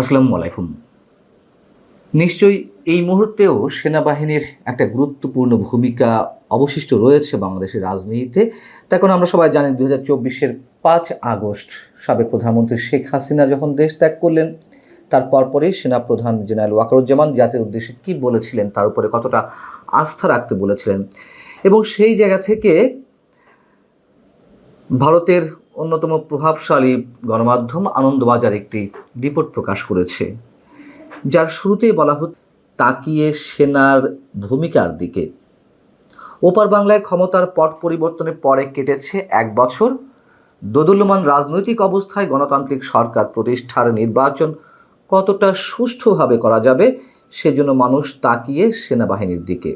আসসালামু আলাইকুম। নিশ্চয়ই এই মুহূর্তেও সেনাবাহিনীর একটা গুরুত্বপূর্ণ ভূমিকা অবশিষ্ট রয়েছে বাংলাদেশের রাজনীতিতে। তার কারণ আমরা সবাই জানি দু হাজার চব্বিশের পাঁচ আগস্ট সাবেক প্রধানমন্ত্রী শেখ হাসিনা যখন দেশ ত্যাগ করলেন, তার পরপরই সেনাপ্রধান জেনারেল ওয়াকারুজ্জামান জাতির উদ্দেশ্যে কী বলেছিলেন, তার উপরে কতটা আস্থা রাখতে বলেছিলেন। এবং সেই জায়গা থেকে ভারতের অন্যতম প্রভাবশালী গণমাধ্যম আনন্দবাজার একটি রিপোর্ট প্রকাশ করেছে। যার শুরুতেই বলা হত, তাকিয়ে সেনার ভূমিকার দিকে। ওপার বাংলায় ক্ষমতার পট পরিবর্তনের পরে কেটেছে এক বছর। দোদুল্যমান রাজনৈতিক অবস্থায় গণতান্ত্রিক সরকার প্রতিষ্ঠার নির্বাচন কতটা সুষ্ঠুভাবে করা যাবে, সেজন্য মানুষ তাকিয়ে সেনাবাহিনীর দিকে।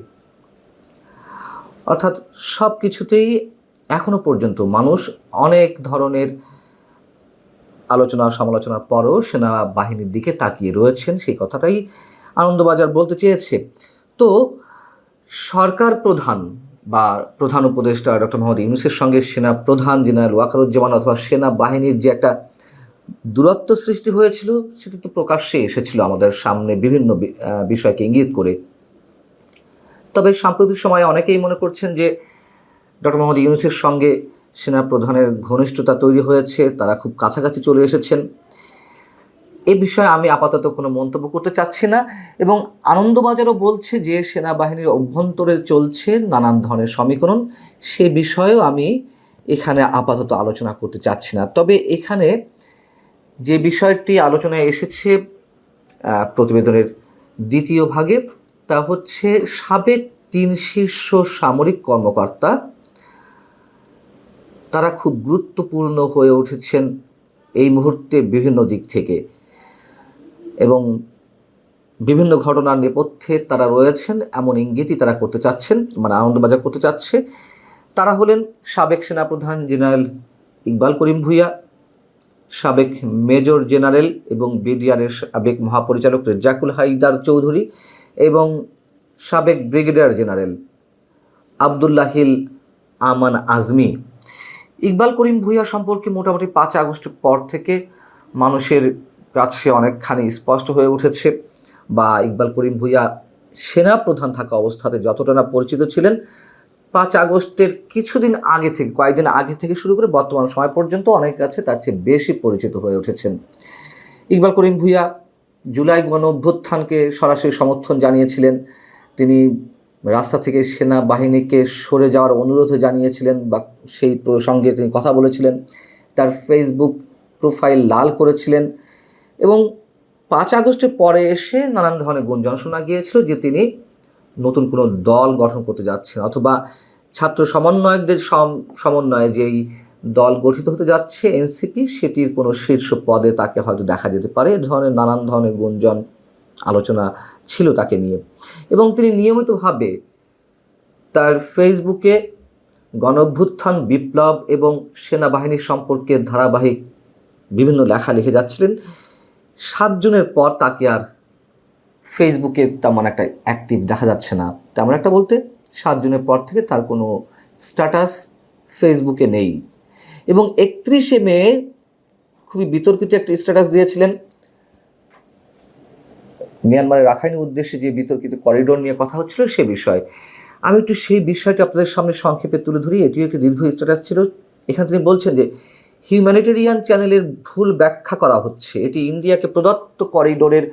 অর্থাৎ সব কিছুতেই এখনও পর্যন্ত মানুষ অনেক ধরনের আলোচনা, সমালোচনার পরও সেনাবাহিনীর দিকে তাকিয়ে রয়েছেন, সেই কথাটাই আনন্দবাজার বলতে চেয়েছে। তো সরকার প্রধান বা প্রধান উপদেষ্টা ডক্টর মোহাম্মদ ইউনুসের সঙ্গে সেনা প্রধান জেনারেল ওয়াকারুজ্জামান অথবা সেনাবাহিনীর যে একটা দূরত্ব সৃষ্টি হয়েছিল, সেটা তো প্রকাশ্যে এসেছিল আমাদের সামনে বিভিন্ন বিষয়কে ইঙ্গিত করে। তবে সাম্প্রতিক সময়ে অনেকেই মনে করছেন যে ডক্টর মোহাম্মদ ইউনুসের সঙ্গে সেনা প্রধানের ঘনিষ্ঠতা তৈরি হয়েছে, তারা খুব কাছাকাছি চলে এসেছেন। এ বিষয়ে আমি আপাতত কোনো মন্তব্য করতে চাচ্ছি না এবং আনন্দবাজারও বলছে যে সেনাবাহিনীর অভ্যন্তরে চলছে নানান ধরনের সমীকরণ। সে বিষয়েও আমি এখানে আপাতত আলোচনা করতে চাচ্ছি না। তবে এখানে যে বিষয়টি আলোচনায় এসেছে প্রতিবেদনের দ্বিতীয় ভাগে, তা হচ্ছে সাবেক তিন শীর্ষ সামরিক কর্মকর্তা তারা খুব গুরুত্বপূর্ণ হয়ে উঠেছেন এই মুহূর্তে বিভিন্ন দিক থেকে। এবং বিভিন্ন ঘটনার নেপথ্যে তারা রয়েছেন, এমন ইঙ্গিতই তারা করতে চাচ্ছেন মানে আনন্দবাজার করতে চাচ্ছে। তারা হলেন সাবেক সেনাপ্রধান জেনারেল ইকবাল করিম ভুইয়া, সাবেক মেজর জেনারেল এবং বিডিআরের সাবেক মহাপরিচালক রেজ্জাকুল হাইদার চৌধুরী এবং সাবেক ব্রিগেডিয়ার জেনারেল আবদুল্লাহিল আমান আজমি। ইকবাল করিম ভুইয়া সম্পর্কে মোটামুটি পাঁচ আগস্টের পর থেকে মানুষের কাছে অনেকখানি স্পষ্ট হয়ে উঠেছে বা ইকবাল করিম ভুইয়া সেনা প্রধান থাকা অবস্থাতে যতটা না পরিচিত ছিলেন, পাঁচ আগস্টের কিছুদিন আগে থেকে, কয়েকদিন আগে থেকে শুরু করে বর্তমান সময় পর্যন্ত অনেক কাছে তার চেয়ে বেশি পরিচিত হয়ে উঠেছেন। ইকবাল করিম ভুইয়া জুলাই গণ অভ্যুত্থানকে সরাসরি সমর্থন জানিয়েছিলেন। তিনি রাস্তা থেকে সেনাবাহিনীকে সরে যাওয়ার অনুরোধ জানিয়েছিলেন বা সেই প্রসঙ্গে তিনি কথা বলেছিলেন। তার ফেসবুক প্রোফাইল লাল করেছিলেন এবং পাঁচ আগস্টের পরে এসে নানান ধরনের গুঞ্জন শোনা গিয়েছিল যে তিনি নতুন কোনো দল গঠন করতে যাচ্ছেন অথবা ছাত্র সমন্বয়কদের সম- সমন্বয়ে যেই দল গঠিত হতে যাচ্ছে, এনসিপি, সেটির কোনো শীর্ষ পদে তাকে হয়তো দেখা যেতে পারে। এ ধরনের নানান ধরনের গুঞ্জন, আলোচনা ছিল তাকে নিয়ে। এবং তিনি নিয়মিতভাবে তার ফেসবুকে গণভ্যুত্থান, বিপ্লব এবং সেনাবাহিনীর সম্পর্কে ধারাবাহিক বিভিন্ন লেখা লিখে যাচ্ছিলেন। সাত জনের পর তাকে আর ফেসবুকে তেমন একটা অ্যাক্টিভ দেখা যাচ্ছে না। তেমন একটা বলতে সাত জনের পর থেকে তার কোনো স্ট্যাটাস ফেসবুকে নেই। এবং একত্রিশে মে খুবই বিতর্কিত একটা স্ট্যাটাস দিয়েছিলেন। মিয়ানমারের রাখাইনের উদ্দেশ্যে যে বিতর্কিত করিডোর নিয়ে কথা হচ্ছিল সে বিষয়ে। আমি একটু সেই বিষয়টি আপনাদের সামনে সংক্ষেপে তুলে ধরি। এটিও একটি দীর্ঘ স্ট্যাটাস ছিল। এখানে তিনি বলছেন যে হিউম্যানিটেরিয়ান চ্যানেলের ভুল ব্যাখ্যা করা হচ্ছে। এটি ইন্ডিয়াকে প্রদত্ত করিডোরের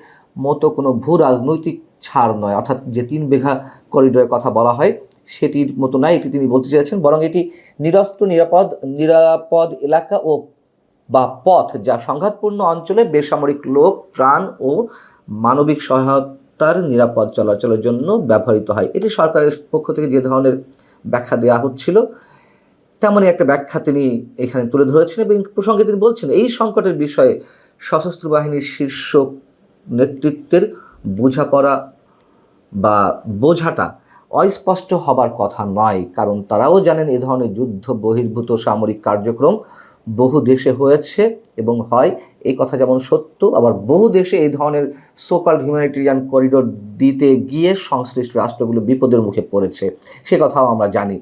মতো কোনো ভূ রাজনৈতিক ছাড় নয়। অর্থাৎ যে তিন বিঘা করিডোরের কথা বলা হয়, সেটির মতো নয় এটি তিনি বলতে চেয়েছেন। বরং এটি নিরস্ত্র, নিরাপদ নিরাপদ এলাকা ও বা পথ, যা সংঘাতপূর্ণ অঞ্চলে বেসামরিক লোক, প্রাণ ও মানবিক সহায়তার নিরাপদ চলাচলের জন্য ব্যবহৃত হয়। এটি সরকারের পক্ষ থেকে যে ধরনের ব্যাখ্যা দেওয়া হচ্ছিল, তেমনই একটা ব্যাখ্যা তিনি এখানে তুলে ধরেছেন এবং প্রসঙ্গে তিনি বলছেন, এই সংকটের বিষয়ে সশস্ত্র বাহিনীর শীর্ষ নেতৃত্বের বোঝাপড়া বা বোঝাটা অস্পষ্ট হবার কথা নয়, কারণ তারাও জানেন এ ধরনের যুদ্ধ বহির্ভূত সামরিক কার্যক্রম বহু দেশে হয়েছে এবং হয়। এই কথা যেমন সত্য, আবার বহু দেশে এই ধরনের সোকাল হিউম্যানিটেরিয়ান করিডোর দিতে গিয়ে সংশ্লিষ্ট রাষ্ট্রগুলো বিপদের মুখে পড়েছে। সে কথাও আমরা জানি।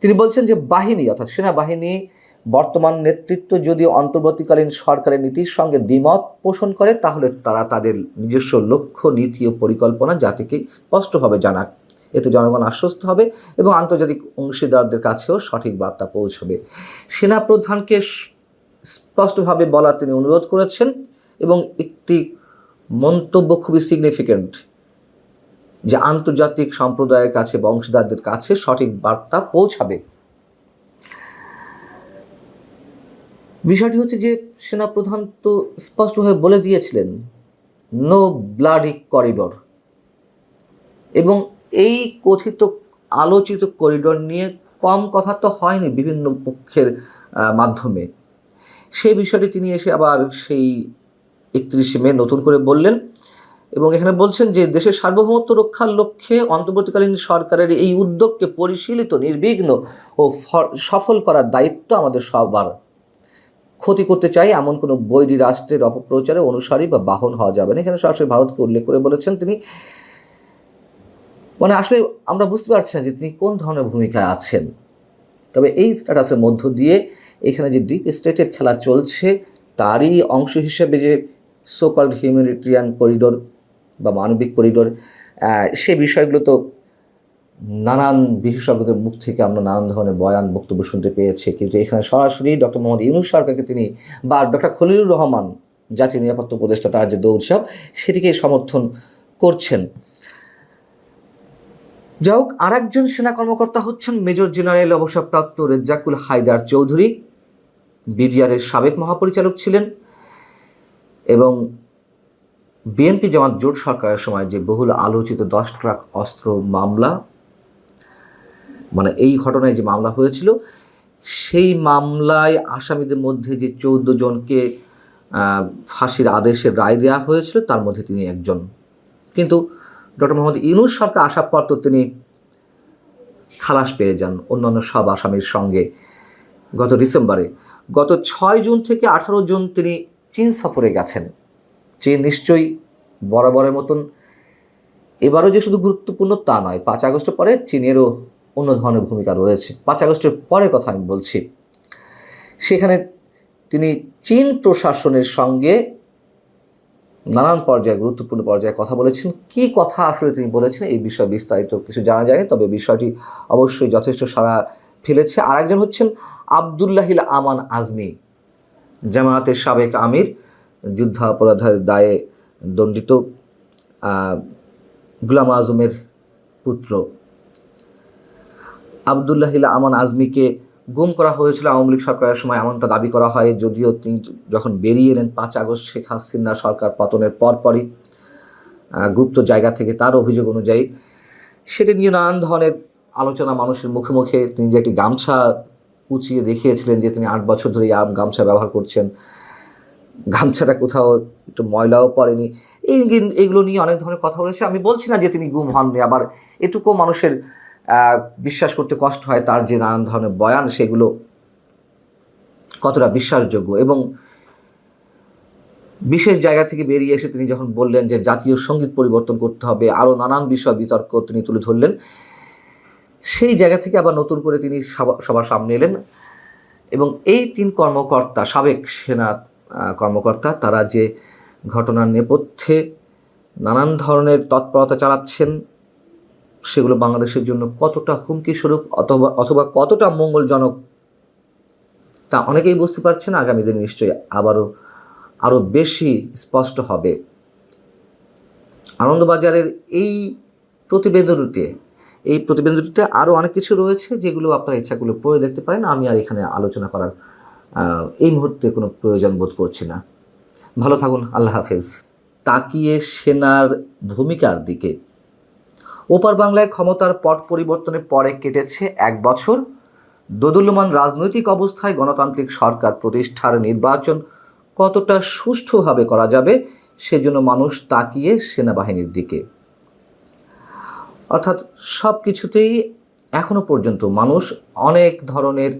তিনি বলছেন যে বাহিনী, অর্থাৎ সেনাবাহিনী, বর্তমান নেতৃত্ব যদি অন্তর্বর্তীকালীন সরকারের নীতির সঙ্গে দ্বিমত পোষণ করে, তাহলে তারা তাদের নিজস্ব লক্ষ্য, নীতি ও পরিকল্পনা জাতিকে স্পষ্টভাবে জানাক। এতে জনগণ আশ্বস্ত হবে এবং আন্তর্জাতিক অংশীদারদের কাছেও সঠিক বার্তা পৌঁছবে। সেনাপ্রধানকে স্পষ্টভাবে বলার তিনি অনুরোধ করেছেন এবং একটি মন্তব্য খুবই সিগনিফিক্যান্ট যে আন্তর্জাতিক সম্প্রদায়ের কাছে বা অংশীদারদের কাছে সঠিক বার্তা পৌঁছাবে। বিষয়টি হচ্ছে যে সেনাপ্রধান তো স্পষ্টভাবে বলে দিয়েছিলেন নো ব্লাডি করিডর এবং এই কথিত আলোচিত করিডর নিয়ে কম কথা তো হয়নি বিভিন্ন পক্ষের মাধ্যমে। সেই বিষয়টি তিনি এসে আবার সেই একত্রিশে মে নতুন করে বললেন এবং এখানে বলছেন যে দেশের সার্বভৌমত্ব রক্ষার লক্ষ্যে অন্তর্বর্তীকালীন সরকারের এই উদ্যোগকে পরিশীলিত, নির্বিঘ্ন ও সফল করার দায়িত্ব আমাদের সবার। ক্ষতি করতে চাই এমন কোনো বৈরী রাষ্ট্রের অপপ্রচারে অনুসারী বা বাহন হওয়া যাবে না। এখানে সরাসরি ভারতকে উল্লেখ করে বলেছেন তিনি মানে আসলে আমরা বুঝতে পারছি না যে তিনি কোন ধরনের ভূমিকায় আছেন। তবে এই স্ট্যাটাসের মধ্য দিয়ে এখানে যে ডিপ স্টেটের খেলা চলছে, তারই অংশ হিসেবে যে সোকল্ড হিউম্যানিটেরিয়ান করিডোর বা মানবিক করিডোর সে বিষয়গুলো তো নানান বিশেষজ্ঞদের মুখ থেকে আমরা নানান ধরনের বয়ান, বক্তব্য শুনতে পেয়েছি। কিন্তু এখানে সরাসরি ডক্টর মোহাম্মদ ইউনুস সরকারকে তিনি বা ডক্টর খলিলুর রহমান, জাতীয় নিরাপত্তা উপদেষ্টা, তার যে দৌড়সাপ সেটিকে সমর্থন করছেন। যাই হোক আর একজন সেনা কর্মকর্তা হচ্ছেন মেজর জেনারেল অবসরপ্রাপ্ত রেজ্জাকুল হায়দার চৌধুরী। বিডিআরের সাবেক মহাপরিচালক ছিলেন এবং বিএনপি জামাত জোট সরকারের সময় যে বহুল আলোচিত দশ ট্রাক অস্ত্র মামলা মানে এই ঘটনায় যে মামলা হয়েছিল, সেই মামলায় আসামিদের মধ্যে যে চৌদ্দ জনকে ফাঁসির আদেশের রায় দেওয়া হয়েছিল, তার মধ্যে তিনি একজন। কিন্তু ডক্টর মোহাম্মদ ইউনুস সরকার আসার পর তো তিনি খালাস পেয়ে যান অন্যান্য সব আসামির সঙ্গে। গত ডিসেম্বরে, গত ছয় জুন থেকে আঠারো জুন তিনি চীন সফরে গেছেন। চীন নিশ্চয়ই বরাবরের মতন। এবারও যে শুধু গুরুত্বপূর্ণ তা নয়, পাঁচ আগস্টের পরে চীনেরও অন্য ধরনের ভূমিকা রয়েছে। পাঁচ আগস্টের পরের কথা আমি বলছি। সেখানে তিনি চীন প্রশাসনের সঙ্গে নানান পর্যায়ে, গুরুত্বপূর্ণ পর্যায়ে কথা বলেছেন। কি কথা আসলে তিনি বলেছেন এই বিষয়ে বিস্তারিত কিছু জানা যায়নি, তবে বিষয়টি অবশ্যই যথেষ্ট সারা ফেলেছে। আর একজন হচ্ছেন আবদুল্লাহিল আমান আজমি, জামায়াতের সাবেক আমির, যুদ্ধাপরাধের দায়ে দণ্ডিত গুলাম আজমের পুত্র। আবদুল্লাহিল আমান আজমিকে গুম করা হয়েছিল আওয়ামী লীগ সরকারের সময়, এমনটা দাবি করা হয়। যদিও তিনি যখন বেরিয়ে এলেন পাঁচ আগস্ট, শেখ হাসিনা সরকার পতনের পরপরই গুপ্ত জায়গা থেকে তার অভিযোগ অনুযায়ী সেটা নিয়ে নানান ধরনের আলোচনা মানুষের মুখে মুখে তিনি যে একটি গামছা উঁচিয়ে দেখিয়েছিলেন যে তিনি আট বছর ধরে আম গামছা ব্যবহার করছেন, গামছাটা কোথাও একটু ময়লাও পড়েনি। এই এইগুলো নিয়ে অনেক ধরনের কথা বলেছে। আমি বলছি না যে তিনি গুম হননি, আবার এটুকু মানুষের বিশ্বাস করতে কষ্ট হয় তার যে নানান ধরনের বয়ান, সেগুলো কতটা বিশ্বাসযোগ্য এবং বিশেষ জায়গা থেকে বেরিয়ে এসে তিনি যখন বললেন যে জাতীয় সংগীত পরিবর্তন করতে হবে, আরও নানান বিষয় বিতর্ক তিনি তুলে ধরলেন, সেই জায়গা থেকে আবার নতুন করে তিনি সবা- সবার সামনে এলেন এবং এই তিন কর্মকর্তা, সাবেক সেনা কর্মকর্তা, তারা যে ঘটনার নেপথ্যে নানান ধরনের তৎপরতা চালাচ্ছেন সেগুলো বাংলাদেশের জন্য কতটা হুমকি স্বরূপ অথবা অথবা কতটা মঙ্গলজনক, তা অনেকেই বুঝতে পারছেন, আগামী দিনে নিশ্চয়ই আবারও আরও বেশি স্পষ্ট হবে। আনন্দবাজারের এই প্রতিবেদনটিতে এই প্রতিবেদনটিতে আরও অনেক কিছু রয়েছে যেগুলো আপনার ইচ্ছাগুলো পড়ে দেখতে পারেন। আমি আর এখানে আলোচনা করার এই মুহূর্তে কোনো প্রয়োজন বোধ করছি না। ভালো থাকুন, আল্লাহ হাফেজ। তাকিয়ে সেনার ভূমিকার দিকে ওপার বাংলায় ক্ষমতার পট পরিবর্তনের পরে কেটেছে এক বছর। দোদুল্যমান রাজনৈতিক অবস্থায় গণতান্ত্রিক সরকার প্রতিষ্ঠার নির্বাচন কতটা সুষ্ঠুভাবে করা যাবে, সেজন্য মানুষ তাকিয়ে সেনাবাহিনীর দিকে। অর্থাৎ সব কিছুতেই এখনও পর্যন্ত মানুষ অনেক ধরনের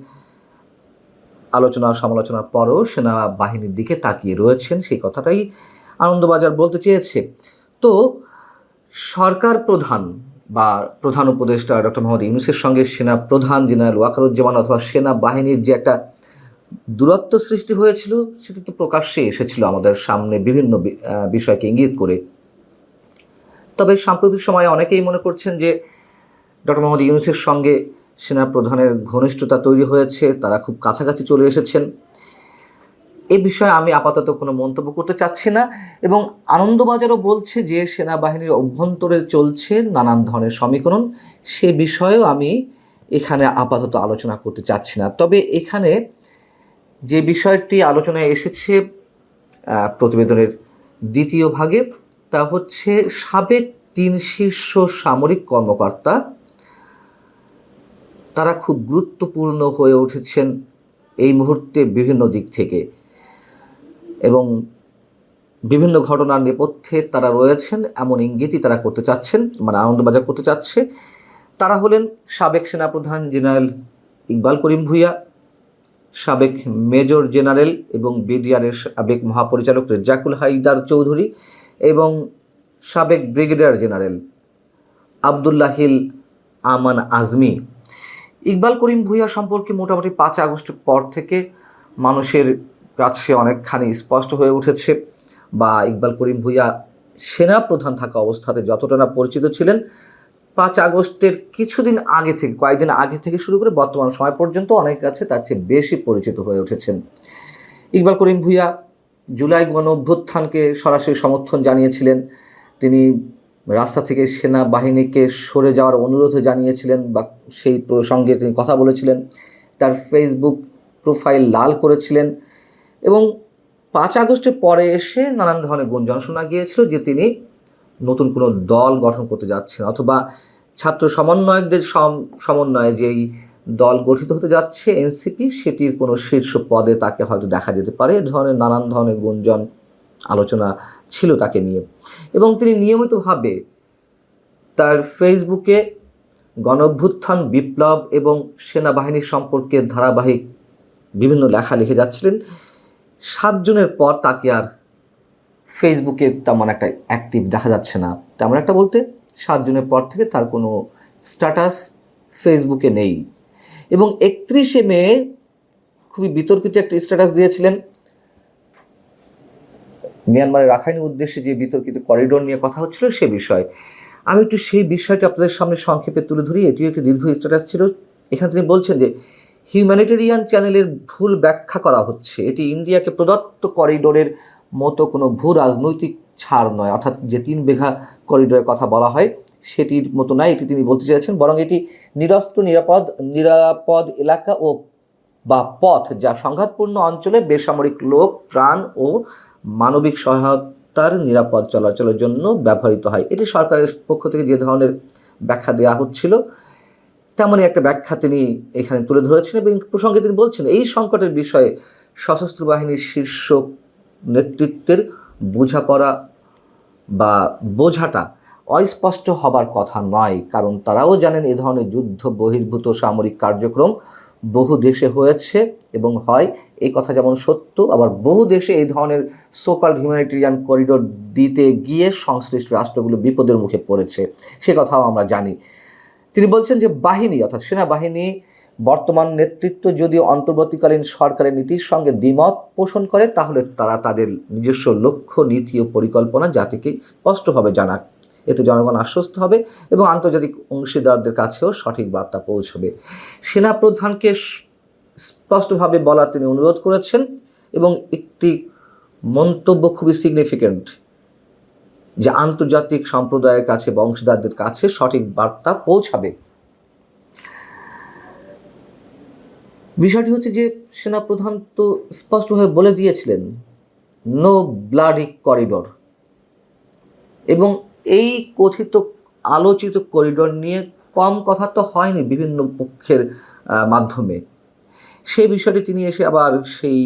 আলোচনা সমালোচনার পরও সেনাবাহিনীর দিকে তাকিয়ে রয়েছেন, সেই কথাটাই আনন্দবাজার বলতে চেয়েছে। তো সরকার প্রধান বা প্রধান উপদেষ্টা ডক্টর মোহাম্মদ ইউনুসের সঙ্গে সেনা প্রধান জেনারেল ওয়াকারুজ্জামান অথবা সেনা বাহিনীর যে একটা দূরত্ব সৃষ্টি হয়েছিল, সেটা তো প্রকাশ্যে এসেছিল আমাদের সামনে বিভিন্ন বিষয়কে ইঙ্গিত করে। তবে সাম্প্রতিক সময়ে অনেকেই মনে করছেন যে ডক্টর মোহাম্মদ ইউনুসের সঙ্গে সেনা প্রধানের ঘনিষ্ঠতা তৈরি হয়েছে, তারা খুব কাছাকাছি চলে এসেছেন। এ বিষয়ে আমি আপাতত কোনো মন্তব্য করতে চাচ্ছি না এবং আনন্দবাজারও বলছে যে সেনাবাহিনীর অভ্যন্তরে চলছে নানান ধরনের সমীকরণ। সে বিষয়েও আমি এখানে আপাতত আলোচনা করতে চাচ্ছি না। তবে এখানে যে বিষয়টি আলোচনায় এসেছে প্রতিবেদনের দ্বিতীয় ভাগে, তা হচ্ছে সাবেক তিন শীর্ষ সামরিক কর্মকর্তা, তারা খুব গুরুত্বপূর্ণ হয়ে উঠেছেন এই মুহূর্তে বিভিন্ন দিক থেকে। এবং বিভিন্ন ঘটনার নেপথ্যে তারা রয়েছেন, এমন ইঙ্গিতই তারা করতে চাচ্ছেন মানে আনন্দবাজার করতে চাচ্ছে। তারা হলেন সাবেক সেনাপ্রধান জেনারেল ইকবাল করিম ভুইয়া, সাবেক মেজর জেনারেল এবং বিডিআরের সাবেক মহাপরিচালক রেজ্জাকুল হাইদার চৌধুরী এবং সাবেক ব্রিগেডিয়ার জেনারেল আবদুল্লাহিল আমান আজমি। ইকবাল করিম ভুইয়া সম্পর্কে মোটামুটি পাঁচ আগস্টের পর থেকে মানুষের কাছে অনেকখানি স্পষ্ট হয়ে উঠেছে বা ইকবাল করিম ভুইয়া সেনা প্রধান থাকা অবস্থাতে যতটা না পরিচিত ছিলেন, পাঁচ আগস্টের কিছুদিন আগে থেকে, কয়েকদিন আগে থেকে শুরু করে বর্তমান সময় পর্যন্ত অনেক কাছে তার চেয়ে বেশি পরিচিত হয়ে উঠেছেন। ইকবাল করিম ভুইয়া জুলাই গণ অভ্যুত্থানকে সরাসরি সমর্থন জানিয়েছিলেন। তিনি রাস্তা থেকে সেনাবাহিনীকে সরে যাওয়ার অনুরোধ জানিয়েছিলেন বা সেই প্রসঙ্গে তিনি কথা বলেছিলেন। তার ফেসবুক প্রোফাইল লাল করেছিলেন। এবং পাঁচ আগস্টের পরে এসে নানান ধরনের গুঞ্জন শোনা গিয়েছিল যে তিনি নতুন কোনো দল গঠন করতে যাচ্ছেন অথবা ছাত্র সমন্বয়কদের সম- সমন্বয়ে যেই দল গঠিত হতে যাচ্ছে, এনসিপি, সেটির কোনো শীর্ষ পদে তাকে হয়তো দেখা যেতে পারে, এ ধরনের নানান ধরনের গুঞ্জন আলোচনা ছিল তাকে নিয়ে। এবং তিনি নিয়মিতভাবে তার ফেসবুকে গণঅভ্যুত্থান বিপ্লব এবং সেনাবাহিনী সম্পর্কে ধারাবাহিক বিভিন্ন লেখা লিখে যাচ্ছিলেন। সাতজনের পর তাকে আর ফেসবুকে তেমন একটা অ্যাক্টিভ দেখা যাচ্ছে না। তেমন একটা বলতে সাতজনের পর থেকে তার কোনো স্ট্যাটাস ফেসবুকে নেই। এবং একত্রিশে মে খুবই বিতর্কিত একটা স্ট্যাটাস দিয়েছিলেন। মিয়ানমারের রাখাইনের উদ্দেশ্যে যে বিতর্কিত করিডোর নিয়ে কথা হচ্ছিল সে বিষয়। আমি একটু সেই বিষয়টি আপনাদের সামনে সংক্ষেপে তুলে ধরি। এটিও একটি দীর্ঘ স্ট্যাটাস ছিল। এখানে তিনি বলছেন যে হিউম্যানিটেরিয়ান চ্যানেলের ভুল ব্যাখ্যা করা হচ্ছে। এটি ইন্ডিয়াকে প্রদত্ত করিডোরের মতো কোনো ভূ রাজনৈতিক ছাড় নয়। অর্থাৎ যে তিন বিঘা করিডোরের কথা বলা হয়, সেটির মতো নয়, এটি তিনি বলতে চেয়েছেন। বরং এটি নিরস্ত্র, নিরাপদ নিরাপদ এলাকা ও বা পথ যা সংঘাতপূর্ণ অঞ্চলে বেসামরিক লোক, প্রাণ ও মানবিক সহায়তার নিরাপদ চলাচলের জন্য ব্যবহৃত হয়। এটি সরকারের পক্ষ থেকে যে ধরনের ব্যাখ্যা দেওয়া হচ্ছিল তেমনই একটা ব্যাখ্যা তিনি এখানে তুলে ধরেছেন এবং প্রসঙ্গে তিনি বলছেন, এই সংকটের বিষয়ে সশস্ত্র বাহিনীর শীর্ষ নেতৃত্বের বোঝাপড়া বা বোঝাটা অস্পষ্ট হবার কথা নয়। কারণ তারাও জানেন এ ধরনের যুদ্ধ বহির্ভূত সামরিক কার্যক্রম বহু দেশে হয়েছে এবং হয়। এই কথা যেমন সত্য, আবার বহু দেশে এই ধরনের সোকাল হিউম্যানিটেরিয়ান করিডোর দিতে গিয়ে সংশ্লিষ্ট রাষ্ট্রগুলো বিপদের মুখে পড়েছে। সে কথাও আমরা জানি। তিনি বলছেন যে বাহিনী, অর্থাৎ সেনাবাহিনী, বর্তমান নেতৃত্ব যদি অন্তর্বর্তীকালীন সরকারের নীতির সঙ্গে দ্বিমত পোষণ করে, তাহলে তারা তাদের নিজস্ব লক্ষ্য, নীতি ও পরিকল্পনা জাতিকে স্পষ্টভাবে জানাক। এতে জনগণ আশ্বস্ত হবে এবং আন্তর্জাতিক অংশীদারদের কাছেও সঠিক বার্তা পৌঁছবে। সেনাপ্রধানকে স্পষ্টভাবে বলার তিনি অনুরোধ করেছেন এবং একটি মন্তব্য খুবই সিগনিফিক্যান্ট যে আন্তর্জাতিক সম্প্রদায়ের কাছে বা অংশীদারদের কাছে সঠিক বার্তা পৌঁছাবে। বিষয়টি হচ্ছে যে, সেনাপ্রধান তো স্পষ্টভাবে বলে দিয়েছিলেন নো ব্লাডি করিডোর এবং এই কথিত, আলোচিত করিডোর নিয়ে কম কথা তো হয়নি বিভিন্ন পক্ষের মাধ্যমে। সেই বিষয়টি তিনি এসে আবার সেই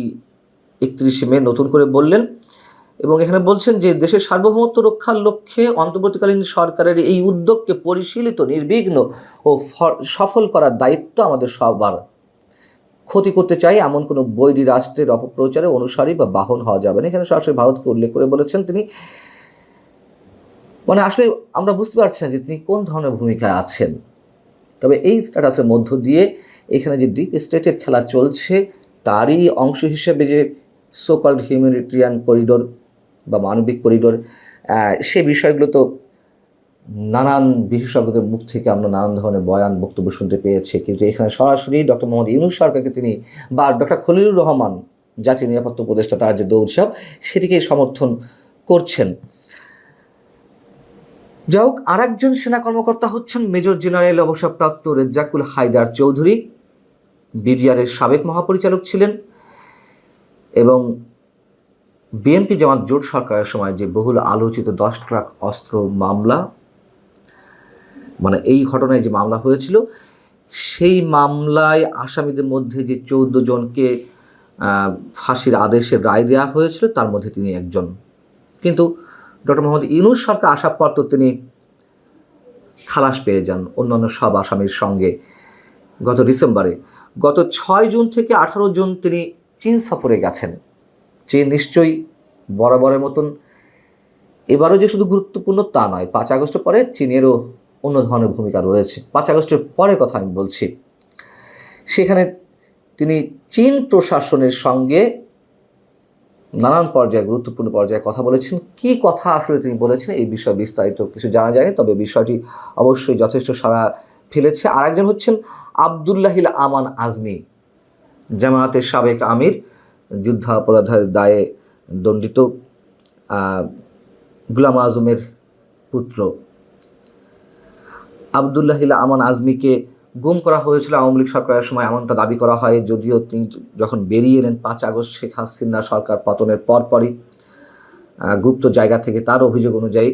একত্রিশে মে নতুন করে বললেন এবং এখানে বলছেন যে দেশের সার্বভৌমত্ব রক্ষার লক্ষ্যে অন্তর্বর্তীকালীন সরকারের এই উদ্যোগকে পরিশীলিত, নির্বিঘ্ন ও সফল করার দায়িত্ব আমাদের সবার। ক্ষতি করতে চাই এমন কোনো বৈরী রাষ্ট্রের অপপ্রচারে অনুসারী বা বাহন হওয়া যাবে না। এখানে সরাসরি ভারতকে উল্লেখ করে বলেছেন তিনি। মানে আসলে আমরা বুঝতে পারছি না যে তিনি কোন ধরনের ভূমিকায় আছেন। তবে এই স্ট্যাটাসের মধ্য দিয়ে এখানে যে ডিপ স্টেটের খেলা চলছে, তারই অংশ হিসেবে যে সোকল্ড হিউম্যানিটেরিয়ান করিডোর বা মানবিক করিডোর সে বিষয়গুলো তো নানান বিশেষজ্ঞদের মুখ থেকে আমরা নানান ধরনের বয়ান, বক্তব্য শুনতে পেয়েছি। কিন্তু এখানে সরাসরি ডক্টর মোহাম্মদ ইউনুস সরকারকে তিনি বা ডক্টর খলিলুর রহমান, জাতীয় নিরাপত্তা উপদেষ্টা, তার যে দৌড়সাপ সেটিকে সমর্থন করছেন। যাই হোক আর একজন সেনা কর্মকর্তা হচ্ছেন মেজর জেনারেল অবসরপ্রাপ্ত রেজ্জাকুল হায়দার চৌধুরী, বিডিআরের সাবেক মহাপরিচালক ছিলেন এবং বিএনপি জামাত জোট সরকারের সময় যে বহুল আলোচিত দশ ট্রাক অস্ত্র মামলা মানে এই ঘটনায় যে মামলা হয়েছিল, সেই মামলায় আসামিদের মধ্যে যে চৌদ্দ জনকে ফাঁসির আদেশের রায় দেওয়া হয়েছিল, তার মধ্যে তিনি একজন। কিন্তু ডক্টর মোহাম্মদ ইউনুস সরকার আসার পর তো তিনি খালাস পেয়ে যান অন্যান্য সব আসামির সঙ্গে গত ডিসেম্বরে। গত ছয় জুন থেকে আঠারো জুন তিনি চীন সফরে গেছেন। চীন নিশ্চয়ই বরাবরের মতন। এবারও যে শুধু গুরুত্বপূর্ণ তা নয়, পাঁচ আগস্টের পরে চীনেরও অন্য ধরনের ভূমিকা রয়েছে। পাঁচ আগস্টের পরের কথা আমি বলছি। সেখানে তিনি চীন প্রশাসনের সঙ্গে নানান পর্যায়ে, গুরুত্বপূর্ণ পর্যায়ে কথা বলেছেন। কি কথা আসলে তিনি বলেছেন এই বিষয়ে বিস্তারিত কিছু জানা যায়নি, তবে বিষয়টি অবশ্যই যথেষ্ট সাড়া ফেলেছে। আর একজন হচ্ছেন আবদুল্লাহিল আমান আজমি, জামায়াতের সাবেক আমির। যুদ্ধাপরাধের দায়ে দণ্ডিত গুলাম আজমের পুত্র। আবদুল্লাহিল আমান আজমিকে গুম করা হয়েছিল আওয়ামী লীগ সরকারের সময়, এমনটা দাবি করা হয়, যদিও তিনি যখন বেরিয়ে এলেন পাঁচ আগস্ট শেখ হাসিনা সরকার পতনের পরপরই গুপ্ত জায়গা থেকে তার অভিযোগ অনুযায়ী,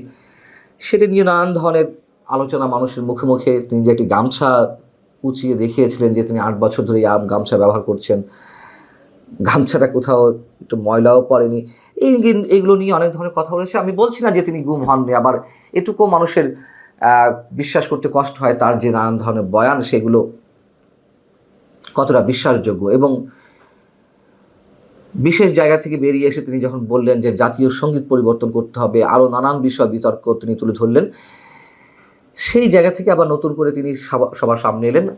সেটা নিয়ে নানান ধরনের আলোচনা মানুষের মুখে মুখে তিনি যে একটি গামছা উঁচিয়ে দেখিয়েছিলেন যে তিনি আট বছর ধরে আম, গামছা ব্যবহার করছেন গামছাটা কোথাও একটু ময়লাও পড়েনি। এই এইগুলো নিয়ে অনেক ধরনের কথা বলেছে। আমি বলছি না যে তিনি গুম হননি, আবার এটুকু মানুষের বিশ্বাস করতে কষ্ট হয় তার যে নানান ধরনের বয়ান, সেগুলো কতটা বিশ্বাসযোগ্য। এবং বিশেষ জায়গা থেকে বেরিয়ে এসে তিনি যখন বললেন যে জাতীয় সংগীত পরিবর্তন করতে হবে, আরও নানান বিষয় বিতর্ক তিনি তুলে ধরলেন, সেই জায়গা থেকে আবার নতুন করে তিনি সবা- সবার সামনে এলেন।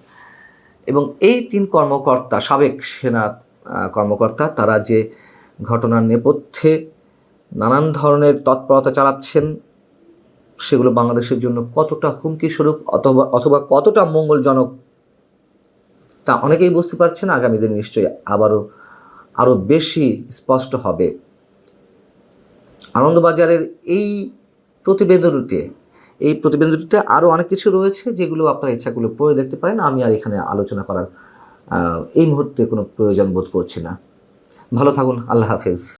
এবং এই তিন কর্মকর্তা, সাবেক সেনা কর্মকর্তা, তারা যে ঘটনার নেপথ্যে নানান ধরনের তৎপরতা চালাচ্ছেন, সেগুলো বাংলাদেশের জন্য কতটা হুমকি স্বরূপ অথবা অথবা কতটা মঙ্গলজনক, তা অনেকেই বুঝতে পারছেন আগামী দিনে নিশ্চয়ই আবারও আরও বেশি স্পষ্ট হবে। আনন্দবাজারের এই প্রতিবেদনটিতে এই প্রতিবেদনটিতে আরও অনেক কিছু রয়েছে যেগুলো আপনার ইচ্ছাগুলো পড়ে দেখতে পারেন। আমি আর এখানে আলোচনা করার এই মুহূর্তে কোনো প্রয়োজন বোধ করছি না। ভালো থাকুন আল্লাহ হাফেজ।